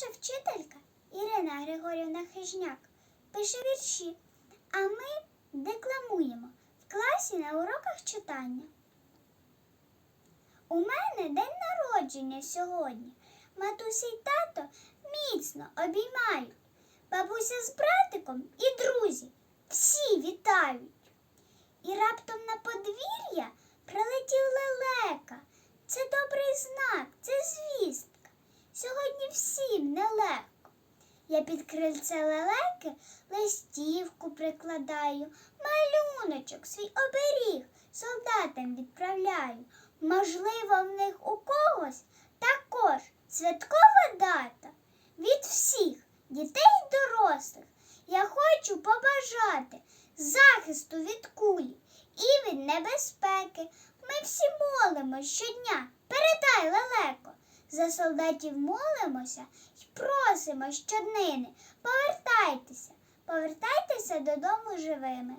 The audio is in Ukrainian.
Наша вчителька Ірина Григорівна Хижняк пише вірші, а ми декламуємо в класі на уроках читання. У мене день народження сьогодні. Матуся й тато міцно обіймають. Бабуся з братиком і друзі всі вітають. І раптом на подвір'я прилетів лелека. Це добрий знак, це звістка. Я під крильце лелеки листівку прикладаю, малюночок, свій оберіг солдатам відправляю. Можливо, в них у когось також святкова дата. Від всіх дітей й дорослих я хочу побажати захисту від кулі і від небезпеки. Ми всі молимо щодня. Передай лелеко. За солдатів молимося просимо щоднини. Повертайтеся, повертайтеся додому живими.